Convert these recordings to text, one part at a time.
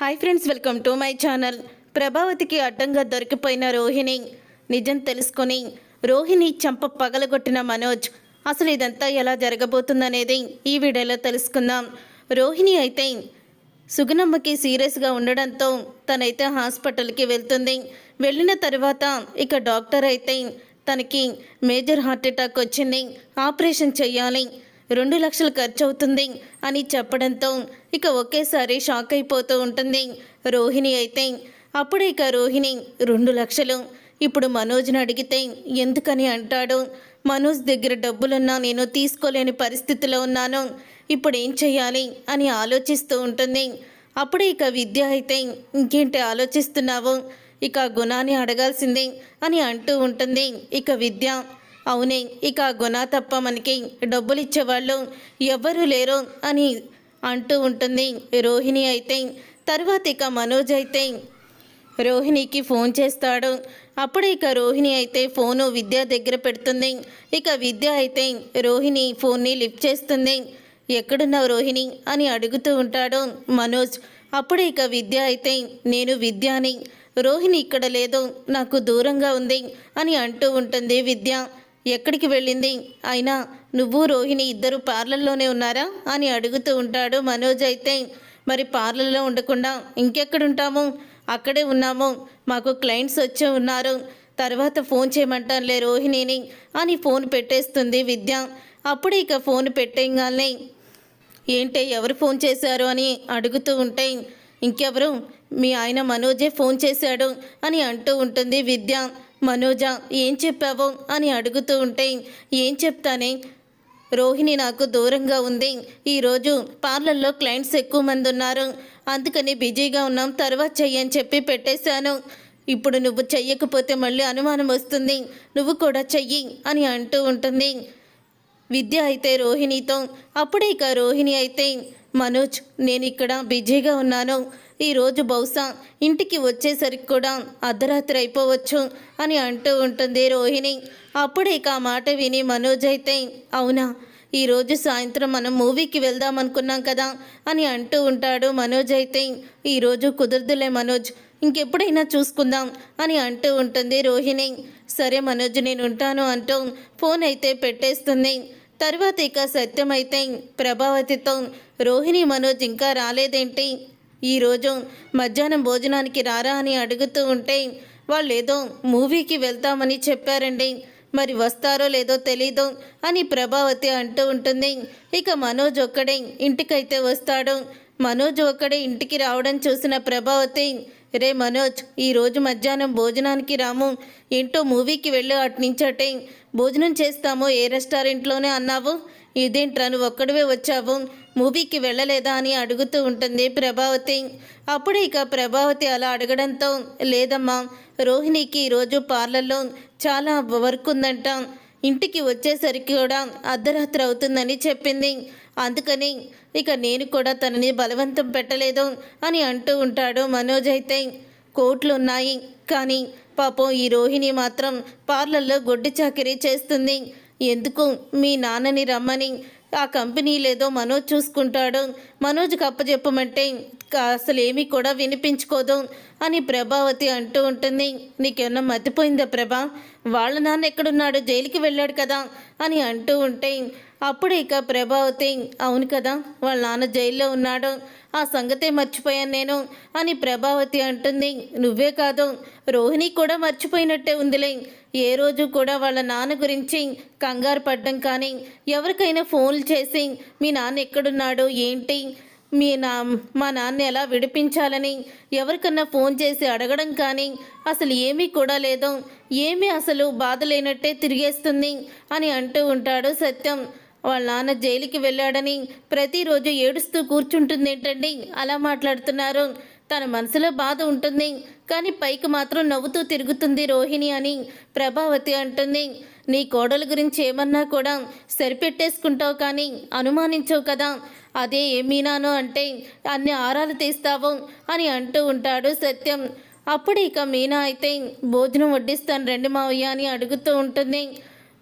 Hi friends welcome to my channel ప్రభావతికి అడ్డంగా దొరికిపోయిన రోహిణి నిజం తెలుసుకుని రోహిణి చంప పగలగొట్టిన మనోజ్ అసలు ఇదంతా ఎలా జరగబోతుందనేది ఈ వీడియోలో తెలుసుకుందాం. రోహిణి అయితే సుగుణమ్మకి సీరియస్గా ఉండడంతో తనైతే హాస్పిటల్కి వెళ్తుంది. వెళ్ళిన తర్వాత ఇక డాక్టర్ అయితే తనకి మేజర్ హార్ట్ అటాక్ వచ్చింది. ఆపరేషన్ చేయాలి రెండు లక్షలు ఖర్చు అవుతుంది అని చెప్పడంతో ఇక ఒకేసారి షాక్ అయిపోతూ ఉంటుంది రోహిణి అయితే. అప్పుడు ఇక రోహిణి రెండు లక్షలు? ఇప్పుడు మనోజ్ని అడిగితే ఎందుకని అంటాడు? మనోజ్ దగ్గర డబ్బులున్నా నేను తీసుకోలేని పరిస్థితిలో ఉన్నాను. ఇప్పుడు ఏం చేయాలి అని ఆలోచిస్తూ ఉంటుంది. అప్పుడు ఇక విద్య అయితే ఇంకేంటి ఆలోచిస్తున్నావు? ఇక గుణాన్ని అడగాల్సిందే అని అంటూ ఉంటుంది ఇక విద్య. అవునే ఇక గుణ తప్ప మనకి డబ్బులు ఇచ్చేవాళ్ళు ఎవ్వరూ లేరు అని అంటూ ఉంటుంది రోహిణి అయితే. తర్వాత ఇక మనోజ్ అయితే రోహిణికి ఫోన్ చేస్తాడు. అప్పుడు ఇక రోహిణి అయితే ఫోను విద్య దగ్గర పెడుతుంది. ఇక విద్య అయితే రోహిణి ఫోన్ని లిఫ్ట్ చేస్తుంది. ఎక్కడున్నావు రోహిణి? అని అడుగుతూ ఉంటాడు మనోజ్. అప్పుడు ఇక విద్య అయితే నేను విద్యాని రోహిణి ఇక్కడ లేదు నాకు దూరంగా ఉంది అని అంటూ ఉంటుంది విద్య. ఎక్కడికి వెళ్ళింది? అయినా నువ్వు రోహిణి ఇద్దరు పార్లర్లోనే ఉన్నారా? అని అడుగుతూ ఉంటాడు మనోజ్ అయితే. మరి పార్లర్లో ఉండకుండా ఇంకెక్కడుంటాము? అక్కడే ఉన్నాము. మాకు క్లయింట్స్ వచ్చి ఉన్నారు. తర్వాత ఫోన్ చేయమంటానులే రోహిణిని అని ఫోన్ పెట్టేస్తుంది విద్య. అప్పుడు ఇక ఫోన్ పెట్టేయగానే ఏంటే ఎవరు ఫోన్ చేశారు? అని అడుగుతూ ఉంటే ఇంకెవరు? మీ ఆయన మనోజే ఫోన్ చేశాడు అని అంటూ ఉంటుంది విద్య. మనోజ ఏం చెప్పావు? అని అడుగుతూ ఉంటే ఏం చెప్తానే? రోహిణి నాకు దూరంగా ఉంది. ఈరోజు పార్లర్లో క్లయింట్స్ ఎక్కువ మంది ఉన్నారు. అందుకని బిజీగా ఉన్నాం. తర్వాత చెయ్యని చెప్పి పెట్టేశాను. ఇప్పుడు నువ్వు చెయ్యకపోతే మళ్ళీ అనుమానం వస్తుంది. నువ్వు కూడా చెయ్యి అని అంటూ ఉంటుంది. విద్య అయితే రోహిణితో అప్పుడే ఇక రోహిణి అయితే మనోజ్ నేను ఇక్కడ బిజీగా ఉన్నాను. ఈరోజు బహుశా ఇంటికి వచ్చేసరికి కూడా అర్ధరాత్రి అయిపోవచ్చు అని అంటూ ఉంటుంది రోహిణి. అప్పుడే ఇక ఆ మాట విని మనోజ్ అయితే అవునా? ఈరోజు సాయంత్రం మనం మూవీకి వెళ్దాం అనుకున్నాం కదా అని అంటూ ఉంటాడు మనోజ్ అయితే ఈరోజు కుదరదులే మనోజ్ ఇంకెప్పుడైనా చూసుకుందాం అని అంటూ ఉంటుంది రోహిణి. సరే మనోజ్ నేను ఉంటాను అంటూ ఫోన్ అయితే పెట్టేస్తుంది. తర్వాత ఇక సత్యం అయితే ప్రభావతితో రోహిణి మనోజ్ ఇంకా రాలేదేంటి? ఈరోజు మధ్యాహ్నం భోజనానికి రారా అని అడుగుతూ ఉంటే వాళ్ళు ఏదో మూవీకి వెళ్తామని చెప్పారండి. మరి వస్తారో లేదో తెలీదు అని ప్రభావతి అంటూ ఉంటుంది. ఇక మనోజ్ ఒక్కడే ఇంటికైతే వస్తాడు. మనోజ్ ఒక్కడే ఇంటికి రావడం చూసిన ప్రభావతి రే మనోజ్ ఈరోజు మధ్యాహ్నం భోజనానికి రాము. ఏంటో మూవీకి వెళ్ళి అట్నుంచటే భోజనం చేస్తాము ఏ రెస్టారెంట్లోనే అన్నావు? ఇదేంట్రా నువ్వు ఒక్కడివే వచ్చావు? మూవీకి వెళ్ళలేదా అని అడుగుతూ ఉంటుంది ప్రభావతి. అప్పుడు ఇక ప్రభావతి అలా అడగడంతో లేదమ్మా రోహిణికి ఈరోజు పార్లర్లో చాలా వర్క్ ఉందంట. ఇంటికి వచ్చేసరికి కూడా అర్ధరాత్రి అవుతుందని చెప్పింది. అందుకని ఇక నేను కూడా తనని బలవంతం పెట్టలేదు అని అంటూ ఉంటాడు మనోజ్ అయితే. కోట్లు ఉన్నాయి కానీ పాపం ఈ రోహిణి మాత్రం పార్లర్లో గొడ్డి చాకరీ చేస్తుంది. ఎందుకు మీ నాన్నని రమ్మని? ఆ కంపెనీ లేదో మనోజ్ చూసుకుంటాడు. మనోజ్కి అప్పచెప్పమంటే అసలు ఏమీ కూడా వినిపించుకోదు అని ప్రభావతి అంటూ ఉంటుంది. నీకేమన్నా మతిపోయిందా ప్రభా? వాళ్ళ నాన్న ఎక్కడున్నాడు? జైలుకి వెళ్ళాడు కదా అని అంటూ ఉంటే అప్పుడు ఇక ప్రభావతి అవును కదా వాళ్ళ నాన్న జైల్లో ఉన్నాడు. ఆ సంగతే మర్చిపోయాను నేను అని ప్రభావతి అంటుంది. నువ్వే కాదు రోహిణి కూడా మర్చిపోయినట్టే ఉందిలే. ఏ రోజు కూడా వాళ్ళ నాన్న గురించి కంగారు పడ్డం కానీ ఎవరికైనా ఫోన్లు చేసి మీ నాన్న ఎక్కడున్నాడు? ఏంటి? మీ నా మా నాన్న ఎలా విడిపించాలని? ఎవరికన్నా ఫోన్ చేసి అడగడం కానీ అసలు ఏమీ కూడా లేదు. ఏమీ అసలు బాధ లేనట్టే తిరిగేస్తుంది అని అంటూ ఉంటాడు సత్యం. వాళ్ళ నాన్న జైలుకి వెళ్ళాడని ప్రతిరోజు ఏడుస్తూ కూర్చుంటుంది ఏంటండి అలా మాట్లాడుతున్నారు. తన మనసులో బాధ ఉంటుంది. కానీ పైకి మాత్రం నవ్వుతూ తిరుగుతుంది రోహిణి అని ప్రభావతి అంటుంది. నీ కోడల గురించి ఏమన్నా కూడా సరిపెట్టేసుకుంటావు కానీ అనుమానించవు కదా. అదే ఏమీనాను అంటే అన్ని ఆరాలు తీస్తావు అని అంటూ ఉంటాడు సత్యం. అప్పుడు ఇక మీనా అయితే భోజనం వడ్డిస్తాను రండి మావయ్య అని అడుగుతూ ఉంటుంది.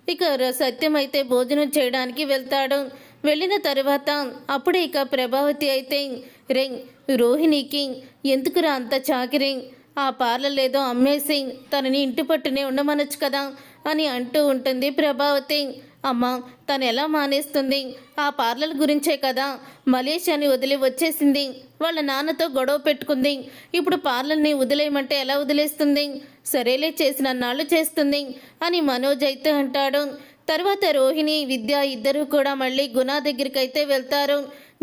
ఇక ర- సత్యం అయితే భోజనం చేయడానికి వెళ్తాడు. వెళ్ళిన తర్వాత అప్పుడే ఇక ప్రభావతి అయితే రే రోహిణికి ఎందుకురా అంత చాకిరింగ్ ఆ పార్లర్ ఏదో అమ్మేసి తనని ఇంటి పట్టునే ఉండమనొచ్చు కదా అని అంటూ ఉంటుంది ప్రభావతి. అమ్మ తను ఎలా మానేస్తుంది? ఆ పార్లర్ గురించే కదా. మలేషియాని వదిలి వచ్చేసింది. వాళ్ళ నాన్నతో గొడవ పెట్టుకుంది. ఇప్పుడు పార్లర్ని వదిలేయమంటే ఎలా వదిలేస్తుంది? సరేలే చేసిన నాళ్ళు చేస్తుంది అని మనోజ్ అయితే అంటాడు. తర్వాత రోహిణి విద్య ఇద్దరూ కూడా మళ్ళీ గుణ దగ్గరికి అయితే వెళ్తారు.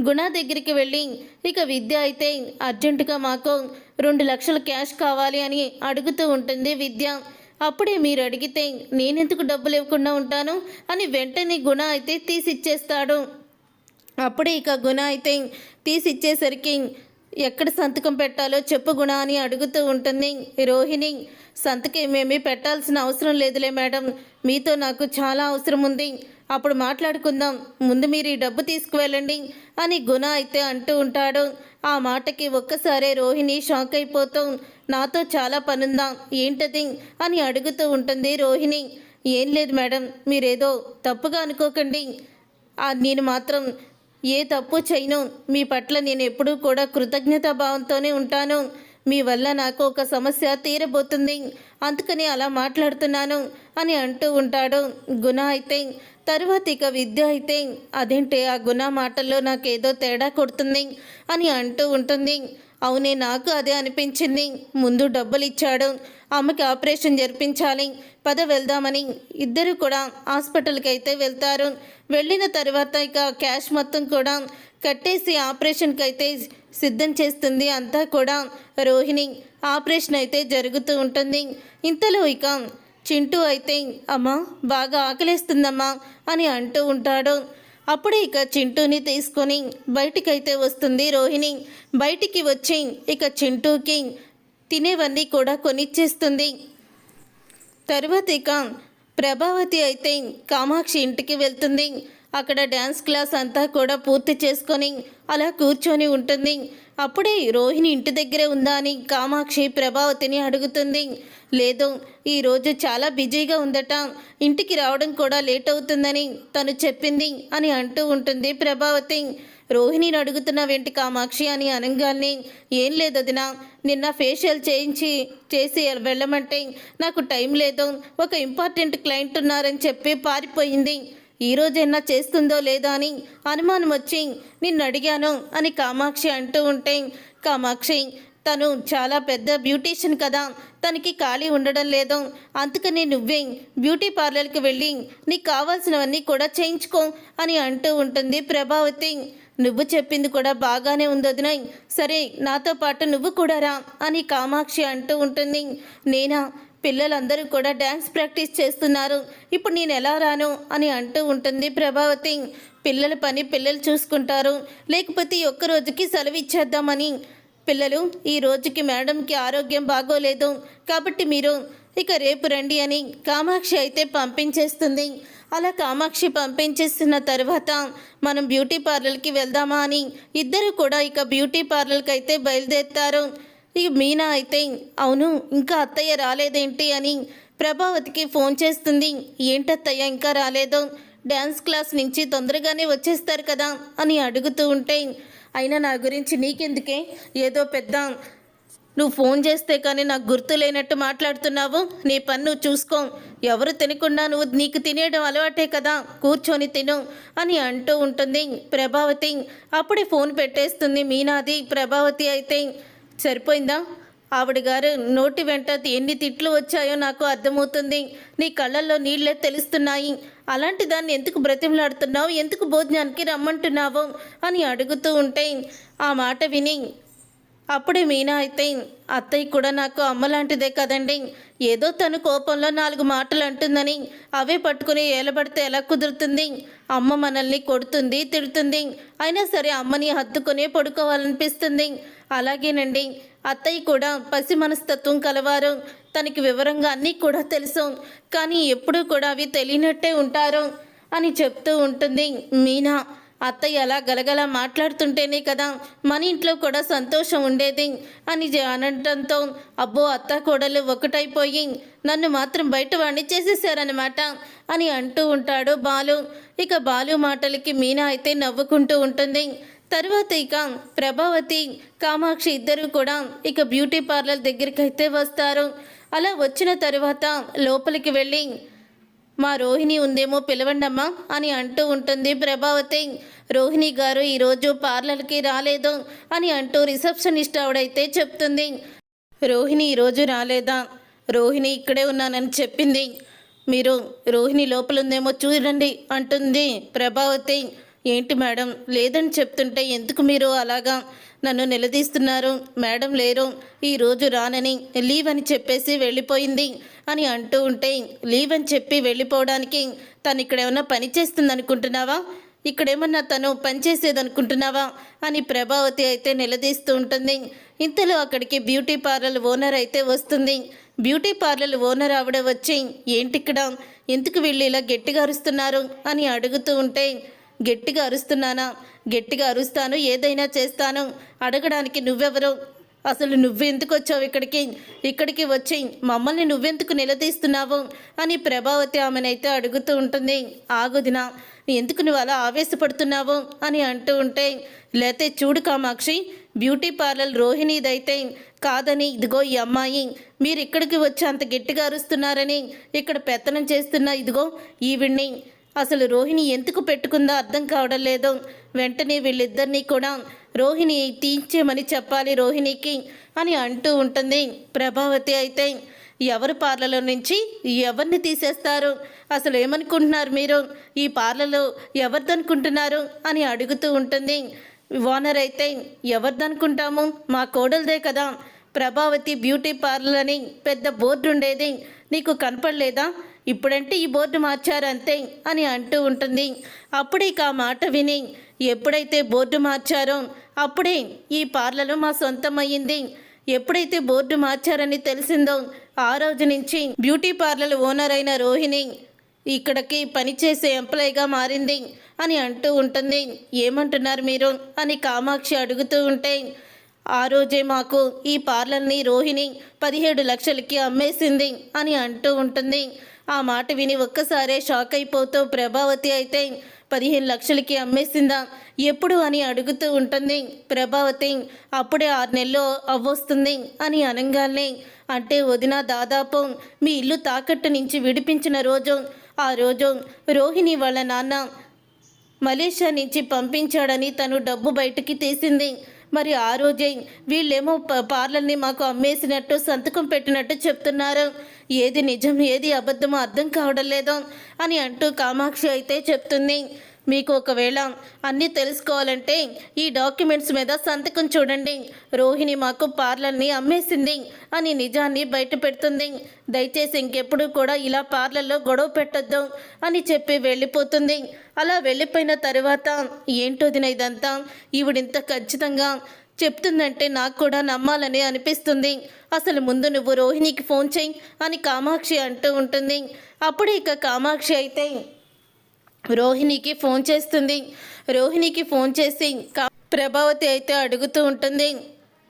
గుణ దగ్గరికి వెళ్ళి ఇక విద్య అయితే అర్జెంటుగా మాకు రెండు లక్షల క్యాష్ కావాలి అని అడుగుతూ ఉంటుంది విద్య. అప్పుడే మీరు అడిగితే నేనెందుకు డబ్బులు ఇవ్వకుండా ఉంటాను? అని వెంటనే గుణ అయితే తీసిచ్చేస్తాడు. అప్పుడే ఇక గుణ అయితే తీసిచ్చేసరికి ఎక్కడ సంతకం పెట్టాలో చెప్పు గుణ అని అడుగుతూ ఉంటుంది రోహిణి. సంతకం ఏమేమి పెట్టాల్సిన అవసరం లేదులే మేడం. మీతో నాకు చాలా అవసరం ఉంది. అప్పుడు మాట్లాడుకుందాం ముందు మీరు ఈ డబ్బు తీసుకువెళ్ళండి అని గుణ అయితే అంటూ ఉంటాడు. ఆ మాటకి ఒక్కసారే రోహిణి షాక్ అయిపోతాం. నాతో చాలా పనుందా ఏంటది అని అడుగుతూ ఉంటుంది రోహిణి. ఏం లేదు మేడం మీరేదో తప్పుగా అనుకోకండి. నేను మాత్రం ఏ తప్పు చేయను. మీ పట్ల నేను ఎప్పుడూ కూడా కృతజ్ఞతా భావంతోనే ఉంటాను. మీ వల్ల నాకు ఒక సమస్య తీరబోతుంది. అందుకని అలా మాట్లాడుతున్నాను అని అంటూ ఉంటాడు. గుణ అయితే తర్వాత ఇక విద్య అయితే అదేంటి ఆ గుణ మాటల్లో నాకేదో తేడా కొడుతుంది అని అంటూ ఉంటుంది. అవునే నాకు అదే అనిపించింది. ముందు డబ్బులు ఇచ్చాడు. అమ్మకి ఆపరేషన్ జరిపించాలి. పద వెళ్దామని. ఇద్దరు కూడా హాస్పిటల్కి అయితే వెళ్తారు. వెళ్ళిన తర్వాత ఇక క్యాష్ మొత్తం కూడా కట్టేసి ఆపరేషన్కి అయితే సిద్ధం చేస్తుంది అంతా కూడా రోహిణి. ఆపరేషన్ అయితే జరుగుతూ ఉంటుంది. ఇంతలో ఇక చింటూ అయితే అమ్మా బాగా ఆకలేస్తుందమ్మా అని అంటూ ఉంటాడు. అప్పుడే ఇక చింటూని తీసుకొని బయటికైతే వస్తుంది రోహిణి. బయటికి వచ్చి ఇక చింటూకి తినేవన్నీ కూడా కొనిచ్చేస్తుంది. తర్వాత ఇక ప్రభావతి అయితే కామాక్షి ఇంటికి వెళ్తుంది. అక్కడ డ్యాన్స్ క్లాస్ అంతా కూడా పూర్తి చేసుకొని అలా కూర్చొని ఉంటుంది. అప్పుడే రోహిణి ఇంటి దగ్గరే ఉందా అని కామాక్షి ప్రభావతిని అడుగుతుంది. లేదు ఈరోజు చాలా బిజీగా ఉందట. ఇంటికి రావడం కూడా లేట్ అవుతుందని తను చెప్పింది అని అంటూ ఉంటుంది ప్రభావతి. రోహిణిని అడుగుతున్నావేంటి కామాక్షి అని అనగానే ఏం లేదు వదినా నిన్న ఫేషియల్ చేయించి చేసి వెళ్ళమంటే నాకు టైం లేదు. ఒక ఇంపార్టెంట్ క్లయింట్ ఉన్నారని చెప్పి పారిపోయింది. ఈ రోజైనా చేస్తుందో లేదో అని అనుమానం వచ్చి నిన్ను అడిగాను అని కామాక్షి అంటూ ఉంటే కామాక్షి తను చాలా పెద్ద బ్యూటీషియన్ కదా తనకి ఖాళీ ఉండడం లేదు. అందుకని నువ్వే బ్యూటీ పార్లర్కి వెళ్ళి నీకు కావాల్సినవన్నీ కూడా చేయించుకో అని అంటూ ఉంటుంది ప్రభావతి. నువ్వు చెప్పింది కూడా బాగానే ఉంది సరే నాతో పాటు నువ్వు కూడా రా అని కామాక్షి అంటూ ఉంటుంది. నేనా పిల్లలందరూ కూడా డ్యాన్స్ ప్రాక్టీస్ చేస్తున్నారు. ఇప్పుడు నేను ఎలా రాను అని అంటూ ఉంటుంది ప్రభావతి. పిల్లల పని పిల్లలు చూసుకుంటారు. లేకపోతే ఒక్క రోజుకి సెలవు ఇచ్చేద్దామని పిల్లలు ఈ రోజుకి మేడంకి ఆరోగ్యం బాగోలేదు. కాబట్టి మీరు ఇక రేపు రండి అని కామాక్షి అయితే పంపించేస్తుంది. అలా కామాక్షి పంపించేసిన తర్వాత మనం బ్యూటీ పార్లర్కి వెళ్దామా అని ఇద్దరు కూడా ఇక బ్యూటీ పార్లర్కి అయితే బయలుదేరుతారు. ఇక మీనా అయితే అవును ఇంకా అత్తయ్య రాలేదేంటి? అని ప్రభావతికి ఫోన్ చేస్తుంది. ఏంటత్తయ్య ఇంకా రాలేదు? డ్యాన్స్ క్లాస్ నుంచి తొందరగానే వచ్చేస్తారు కదా? అని అడుగుతూ ఉంటే అయినా నా గురించి నీకెందుకే? ఏదో పెద్ద నువ్వు ఫోన్ చేస్తే కానీ నాకు గుర్తు లేనట్టు మాట్లాడుతున్నావు. నీ పన్ను చూసుకో. ఎవరు తినకుండా నువ్వు నీకు తినేయడం అలవాటే కదా. కూర్చొని తిను అని అంటూ ఉంటుంది ప్రభావతి. అప్పుడే ఫోన్ పెట్టేస్తుంది మీనాది. ప్రభావతి అయితే సరిపోయిందా? ఆవిడ గారు నోటి వెంట ఎన్ని తిట్లు వచ్చాయో నాకు అర్థమవుతుంది. నీ కళ్ళల్లో నీళ్ళే తెలుస్తున్నాయి. అలాంటి దాన్ని ఎందుకు బ్రతిమలాడుతున్నావు? ఎందుకు భోజనానికి రమ్మంటున్నావు? అని అడుగుతూ ఉంటే ఆ మాట విని అప్పుడే మీనా అయితే అత్తయ్య కూడా నాకు అమ్మలాంటిదే కదండి. ఏదో తను కోపంలో నాలుగు మాటలు అంటుందని అవే పట్టుకుని ఏలబడితే ఎలా కుదురుతుంది? అమ్మ మనల్ని కొడుతుంది తిడుతుంది. అయినా సరే అమ్మని హత్తుకునే పడుకోవాలనిపిస్తుంది. అలాగేనండి. అత్తయ్య కూడా పసి మనస్తత్వం కలవారు. తనకి వివరంగా అన్నీ కూడా తెలుసు. కానీ ఎప్పుడూ కూడా అవి తెలియనట్టే ఉంటారు అని చెప్తూ ఉంటుంది మీనా. అత్తయ్య అలా గలగల మాట్లాడుతుంటేనే కదా మన ఇంట్లో కూడా సంతోషం ఉండేది అని అనడంతో అబ్బో అత్త కోడలు ఒకటైపోయి నన్ను మాత్రం బయట వాడిని చేసేసారనమాట అని అంటూ ఉంటాడు బాలు. ఇక బాలు మాటలకి మీనా అయితే నవ్వుకుంటూ ఉంటుంది. తర్వాత ఇక ప్రభావతి కామాక్షి ఇద్దరు కూడా ఇక బ్యూటీ పార్లర్ దగ్గరికి అయితే వస్తారు. అలా వచ్చిన తర్వాత లోపలికి వెళ్ళి మా రోహిణి ఉందేమో పిలవండమ్మా అని అంటూ ఉంటుంది ప్రభావతి. రోహిణి గారు ఈరోజు పార్లర్కి రాలేదు అని అంటూ రిసెప్షనిస్ట్ ఆవిడైతే చెప్తుంది. రోహిణి ఈరోజు రాలేదా? రోహిణి ఇక్కడే ఉన్నానని చెప్పింది. మీరు రోహిణి లోపల ఉందేమో చూడండి అంటుంది ప్రభావతి. ఏంటి మేడం? లేదని చెప్తుంటే ఎందుకు మీరు అలాగా నన్ను నిలదీస్తున్నారు? మేడం లేరు. ఈరోజు రానని లీవ్ అని చెప్పేసి వెళ్ళిపోయింది అని అంటూ ఉంటే లీవ్ అని చెప్పి వెళ్ళిపోవడానికి తను ఇక్కడ ఏమన్నా పని చేస్తుంది అనుకుంటున్నావా ఇక్కడేమన్నా తను పనిచేసేదనుకుంటున్నావా అని ప్రభావతి అయితే నిలదీస్తూ ఉంటుంది. ఇంతలో అక్కడికి బ్యూటీ పార్లర్ ఓనర్ అయితే వస్తుంది. బ్యూటీ పార్లర్ ఓనర్ ఆవిడ వచ్చి ఏంటి ఇక్కడ ఎందుకు వీళ్ళు ఇలా గట్టిగా అరుస్తున్నారు? అని అడుగుతూ ఉంటే గట్టిగా అరుస్తున్నానా? గట్టిగా అరుస్తాను ఏదైనా చేస్తాను. అడగడానికి నువ్వెవరు? అసలు నువ్వెందుకు వచ్చావు ఇక్కడికి? ఇక్కడికి వచ్చి మమ్మల్ని నువ్వెందుకు నిలదీస్తున్నావు? అని ప్రభావతి ఆమెనైతే అడుగుతూ ఉంటుంది. ఆగుదిన ఎందుకు నువ్వు అలా ఆవేశపడుతున్నావు? అని అంటూ ఉంటే లేతే చూడు కామాక్షి బ్యూటీ పార్లర్ రోహిణిదైతే కాదని ఇదిగో ఈ అమ్మాయి మీరు ఇక్కడికి వచ్చి అంత గట్టిగా అరుస్తున్నారని ఇక్కడ పెత్తనం చేస్తున్న ఇదిగో ఈవిడ్ని అసలు రోహిణి ఎందుకు పెట్టుకుందో అర్థం కావడం లేదు. వెంటనే వీళ్ళిద్దరినీ కూడా రోహిణి తీర్చేమని చెప్పాలి రోహిణికి అని అంటూ ఉంటుంది. ప్రభావతి అయితే ఎవరు పార్లర్లో నుంచి ఎవరిని తీసేస్తారు? అసలు ఏమనుకుంటున్నారు మీరు? ఈ పార్లర్లో ఎవరిదనుకుంటున్నారు? అని అడుగుతూ ఉంటుంది. ఓనర్ అయితే ఎవరిదనుకుంటాము? మా కోడలదే కదా. ప్రభావతి బ్యూటీ పార్లర్ అని పెద్ద బోర్డు ఉండేది నీకు కనపడలేదా? ఇప్పుడంటే ఈ బోర్డు మార్చారంతే అని అంటూ ఉంటుంది. అప్పుడే ఇక ఆ మాట విని ఎప్పుడైతే బోర్డు మార్చారో అప్పుడే ఈ పార్లర్ మా సొంతం అయ్యింది. ఎప్పుడైతే బోర్డు మార్చారని తెలిసిందో ఆ రోజు నుంచి బ్యూటీ పార్లర్ ఓనర్ అయిన రోహిణి ఇక్కడికి పనిచేసే ఎంప్లాయీగా మారింది అని అంటూ ఉంటుంది. ఏమంటున్నారు మీరు? అని కామాక్షి అడుగుతూ ఉంటే ఆ రోజే మాకు ఈ పార్లర్ని రోహిణి పదిహేడు లక్షలకి అమ్మేసింది అని అంటూ ఉంటుంది. ఆ మాట విని ఒక్కసారే షాక్ అయిపోతూ ప్రభావతి అయితే పదిహేను లక్షలకి అమ్మేసిందా? ఎప్పుడు అని అడుగుతూ ఉంటుంది. ప్రభావతి అప్పుడే ఆరు నెలలో అవ్వొస్తుంది అని అనగానే అంటే వదిన దాదాపు మీ ఇల్లు తాకట్టు నుంచి విడిపించిన రోజు ఆ రోజు రోహిణి వాళ్ళ నాన్న మలేషియా నుంచి పంపించాడని తను డబ్బు బయటికి తీసింది. మరి ఆ రోజే వీళ్ళేమో పార్లర్ని మాకు అమ్మేసినట్టు సంతకం పెట్టినట్టు చెప్తున్నారు. ఏది నిజం ఏది అబద్ధమో అర్థం కావడం లేదు అని అంటూ కామాక్షి అయితే చెప్తుంది. మీకు ఒకవేళ అన్నీ తెలుసుకోవాలంటే ఈ డాక్యుమెంట్స్ మీద సంతకం చూడండి. రోహిణి మాకు పార్లర్ని అమ్మేసింది అని నిజాన్ని బయట పెడుతుంది దయచేసి ఇంకెప్పుడు కూడా ఇలా పార్లర్లో గొడవ పెట్టొద్దు అని చెప్పి వెళ్ళిపోతుంది. అలా వెళ్ళిపోయిన తర్వాత ఏంటో ఇదంతా ఈవిడింత ఖచ్చితంగా చెప్తుందంటే నాకు కూడా నమ్మాలని అనిపిస్తుంది. అసలు ముందు నువ్వు రోహిణికి ఫోన్ చేయి అని కామాక్షి అంటూ ఉంటుంది. అప్పుడు ఇక కామాక్షి అయితే రోహిణికి ఫోన్ చేస్తుంది. రోహిణికి ఫోన్ చేసి ప్రభావతి అయితే అడుగుతూ ఉంటుంది.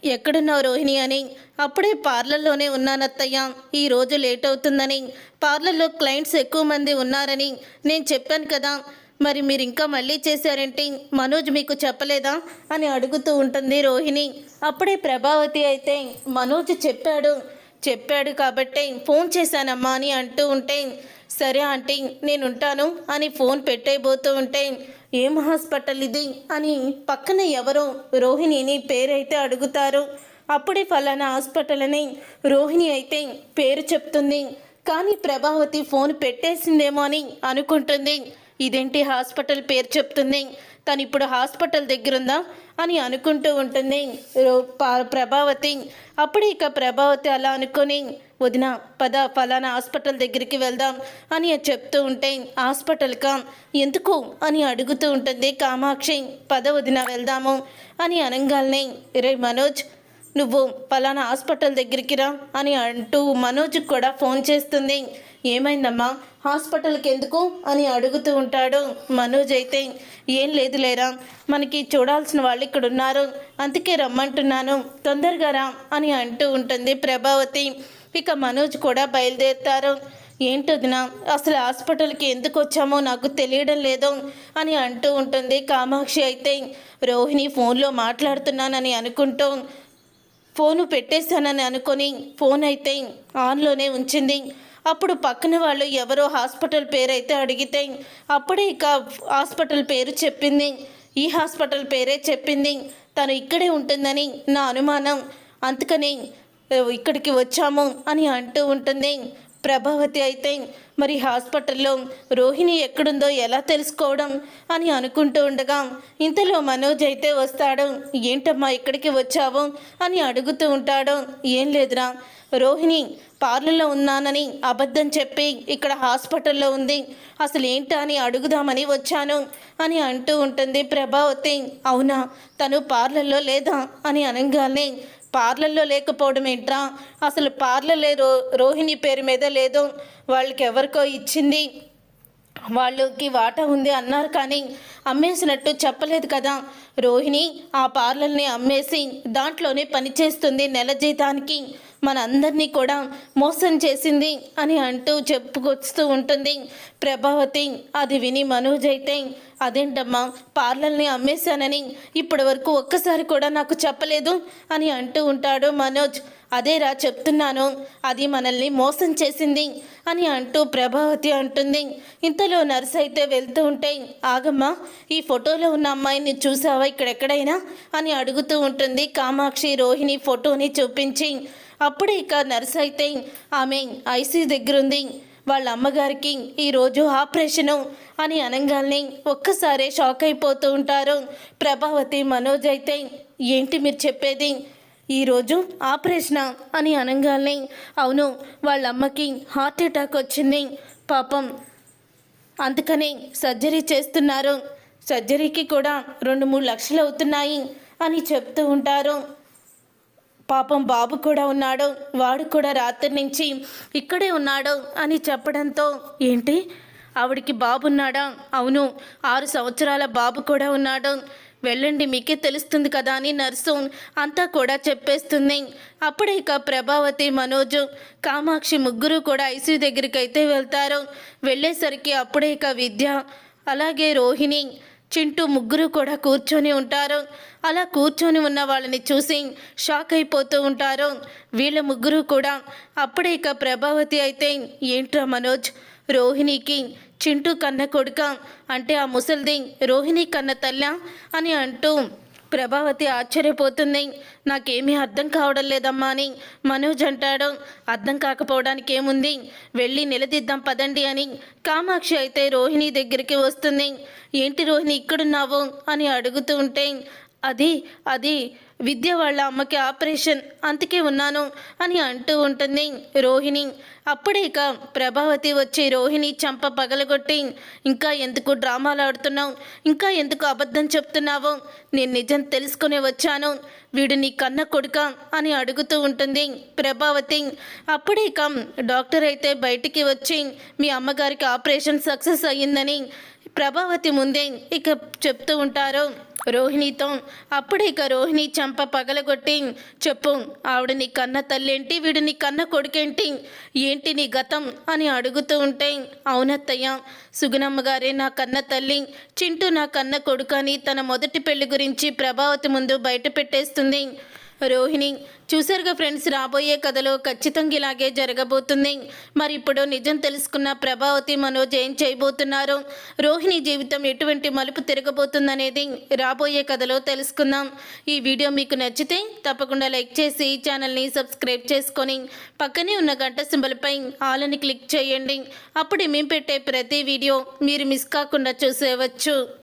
ఎక్కడున్నావు రోహిణి? అని. అప్పుడే పార్లర్లోనే ఉన్నానత్తయ్య ఈ రోజు లేట్ అవుతుందని. పార్లర్లో క్లయింట్స్ ఎక్కువ మంది ఉన్నారని నేను చెప్పాను కదా. మరి మీరు ఇంకా మళ్ళీ చేశారంటే? మనోజ్ మీకు చెప్పలేదా? అని అడుగుతూ ఉంటుంది రోహిణి. అప్పుడే ప్రభావతి అయితే మనోజ్ చెప్పాడు. చెప్పాడు కాబట్టి ఫోన్ చేశానమ్మా అని అంటూ ఉంటే సరే ఆంటీ నేను ఉంటాను అని ఫోన్ పెట్టేయబోతూ ఉంటే ఏం హాస్పిటల్ ఇది? అని పక్కన ఎవరో రోహిణిని పేరైతే అడుగుతారు. అప్పుడే ఫలానా హాస్పిటల్ అని రోహిణి అయితే పేరు చెప్తుంది. కానీ ప్రభావతి ఫోన్ పెట్టేసిందేమో అని అనుకుంటుంది. ఇదేంటి హాస్పిటల్ పేరు చెప్తుంది? తను ఇప్పుడు హాస్పిటల్ దగ్గర ఉందా అని అనుకుంటూ ఉంటుంది రో- పా- ప్రభావతి. అప్పుడు ఇక ప్రభావతి అలా అనుకొని వదిన పద ఫలానా హాస్పిటల్ దగ్గరికి వెళ్దాం అని చెప్తూ ఉంటే హాస్పిటల్కా ఎందుకు? అని అడుగుతూ ఉంటుంది కామాక్షి. పద వదిన వెళ్దాము అని అనగానే రే మనోజ్ నువ్వు పలానా హాస్పిటల్ దగ్గరికి రా అని అంటూ మనోజ్కి కూడా ఫోన్ చేస్తుంది. ఏమైందమ్మా? హాస్పిటల్కి ఎందుకు? అని అడుగుతూ ఉంటాడు మనోజ్ అయితే. ఏం లేదు లేరా మనకి చూడాల్సిన వాళ్ళు ఇక్కడ ఉన్నారు. అందుకే రమ్మంటున్నాను. తొందరగా రా అని అంటూ ఉంటుంది ప్రభావతి. ఇక మనోజ్ కూడా బయలుదేరుతారు. ఏంటదినా అసలు హాస్పిటల్కి ఎందుకు వచ్చామో నాకు తెలియడం లేదు అని అంటూ ఉంటుంది. కామాక్షి అయితే రోహిణి ఫోన్లో మాట్లాడుతున్నానని అనుకుంటూ ఫోను పెట్టేశానని అనుకొని ఫోన్ అయితే ఆన్లోనే ఉంచింది. అప్పుడు పక్కన వాళ్ళు ఎవరో హాస్పిటల్ పేరు అయితే అడిగితే అప్పుడే ఇక హాస్పిటల్ పేరు చెప్పింది. ఈ హాస్పిటల్ పేరే చెప్పింది. తను ఇక్కడే ఉంటుందని నా అనుమానం. అందుకని ఇక్కడికి వచ్చాము అని అంటూ ఉంటుంది. ప్రభావతి అయితే మరి హాస్పిటల్లో రోహిణి ఎక్కడుందో ఎలా తెలుసుకోవడం అని అనుకుంటూ ఉండగా ఇంతలో మనోజ్ అయితే వస్తాడు. ఏంటమ్మా ఇక్కడికి వచ్చావు? అని అడుగుతూ ఉంటాడు. ఏం లేదురా. రోహిణి పార్లర్లో ఉన్నానని అబద్ధం చెప్పి ఇక్కడ హాస్పిటల్లో ఉంది. అసలు ఏంటా అని అడుగుదామని వచ్చాను అని అంటూ ఉంటుంది ప్రభావతి. అవునా? తను పార్లర్లో లేదా? అని అనగానే పార్లర్లో లేకపోవడం ఏంట్రా? అసలు పార్లర్లే రో రోహిణి పేరు మీద లేదో వాళ్ళకి ఎవరికో ఇచ్చింది. వాళ్ళకి వాటా ఉంది అన్నారు కానీ అమ్మేసినట్టు చెప్పలేదు కదా. రోహిణి ఆ పార్లర్ని అమ్మేసి దాంట్లోనే పనిచేస్తుంది నెల జీతానికి. మనందరినీ కూడా మోసం చేసింది అని అంటూ చెప్పుకొస్తూ ఉంటుంది. ప్రభావతి అది విని మనోజ్ అయితే అదేంటమ్మా పార్లర్ని అమ్మేశానని ఇప్పటి వరకు ఒక్కసారి కూడా నాకు చెప్పలేదు అని అంటూ ఉంటాడు మనోజ్. అదేరా చెప్తున్నాను. అది మనల్ని మోసం చేసింది అని అంటూ ప్రభావతి అంటుంది. ఇంతలో నర్స్ అయితే వెళ్తూ ఉంటే ఆగమ్మా ఈ ఫోటోలో ఉన్న అమ్మాయిని చూసావా? ఇక్కడెక్కడైనా? అని అడుగుతూ ఉంటుంది. కామాక్షి రోహిణి ఫోటోని చూపించి అప్పుడే ఇక నర్స్ అయితే ఆమె ఐసీ దగ్గరుంది వాళ్ళ అమ్మగారికి ఈరోజు ఆపరేషను అని అనగానే ఒక్కసారే షాక్ అయిపోతూ ఉంటారు. ప్రభావతి మనోజ్ అయితే ఏంటి మీరు చెప్పేది? ఈరోజు ఆపరేషనా? అని అనగానే అవును వాళ్ళ అమ్మకి హార్ట్ అటాక్ వచ్చింది. పాపం అందుకని సర్జరీ చేస్తున్నారు. సర్జరీకి కూడా రెండు మూడు లక్షలు అవుతున్నాయి అని చెప్తూ ఉంటారు. పాపం బాబు కూడా ఉన్నాడు. వాడు కూడా రాత్రి నుంచి ఇక్కడే ఉన్నాడు అని చెప్పడంతో ఏంటి? ఆవిడికి బాబున్నాడా అవును ఆరు సంవత్సరాల బాబు కూడా ఉన్నాడు. వెళ్ళండి మీకే తెలుస్తుంది కదా అని నర్సు అంతా కూడా చెప్పేస్తుంది. అప్పుడే ఇక ప్రభావతి మనోజు కామాక్షి ముగ్గురు కూడా ఐసీయూ దగ్గరికి అయితే వెళ్తారు. వెళ్ళేసరికి అప్పుడే ఇక విద్య అలాగే రోహిణి చింటూ ముగ్గురు కూడా కూర్చొని ఉంటారు. అలా కూర్చొని ఉన్న వాళ్ళని చూసి షాక్ అయిపోతూ ఉంటారు. వీళ్ళ ముగ్గురు కూడా అప్పుడే ఇక ప్రభావతి అయితే ఏంట్రా మనోజ్? రోహిణికి చింటూ కన్న కొడుక అంటే ఆ ముసలిది రోహిణి కన్న తల్ల అని అంటూ ప్రభావతి ఆశ్చర్యపోతుంది. నాకేమీ అర్థం కావడం లేదమ్మా అని మనోజ్ అంటాడు. అర్థం కాకపోవడానికి ఏముంది? వెళ్ళి నిలదీద్దాం పదండి అని కామాక్షి అయితే రోహిణి దగ్గరికి వస్తుంది. ఏంటి రోహిణి ఇక్కడున్నావు అని అడుగుతూ ఉంటే అది అది విద్య వాళ్ళ అమ్మకి ఆపరేషన్ అందుకే ఉన్నాను అని అంటూ ఉంటుంది రోహిణి. అప్పుడే ఇక ప్రభావతి వచ్చి రోహిణి చంప పగలగొట్టి ఇంకా ఎందుకు డ్రామాలు ఆడుతున్నావు? ఇంకా ఎందుకు అబద్ధం చెప్తున్నావు? నేను నిజం తెలుసుకునే వచ్చాను. వీడు నీ కన్న కొడుక అని అడుగుతూ ఉంటుంది ప్రభావతి. అప్పుడే ఇక డాక్టర్ అయితే బయటికి వచ్చి మీ అమ్మగారికి ఆపరేషన్ సక్సెస్ అయ్యిందని ప్రభావతి ముందే ఇక చెప్తూ ఉంటారు రోహిణితో అప్పుడే ఇక రోహిణి చంప పగలగొట్టి చెప్పు ఆవిడ నీ కన్న తల్లేంటి వీడు నీ కన్న కొడుకేంటి ఏంటి నీ గతం? అని అడుగుతూ ఉంటే అవునత్తయ్య సుగుణమ్మ గారే నా కన్న తల్లి చింటూ నా కన్న కొడుకు అని తన మొదటి పెళ్ళి గురించి ప్రభావతి ముందు బయట పెట్టేస్తుంది. రోహిణి చూశారుగా ఫ్రెండ్స్ రాబోయే కథలో ఖచ్చితంగా ఇలాగే జరగబోతుంది. మరి ఇప్పుడు నిజం తెలుసుకున్న ప్రభావతి మనోజ్ ఏం చేయబోతున్నారు? రోహిణి జీవితం ఎటువంటి మలుపు తిరగబోతుందనేది రాబోయే కథలో తెలుసుకుందాం. ఈ వీడియో మీకు నచ్చితే తప్పకుండా లైక్ చేసి ఛానల్ని సబ్స్క్రైబ్ చేసుకొని పక్కనే ఉన్న గంట సింబల్పై ఆలని క్లిక్ చేయండి. అప్పుడు మేము పెట్టే ప్రతి వీడియో మీరు మిస్ కాకుండా చూసేవచ్చు.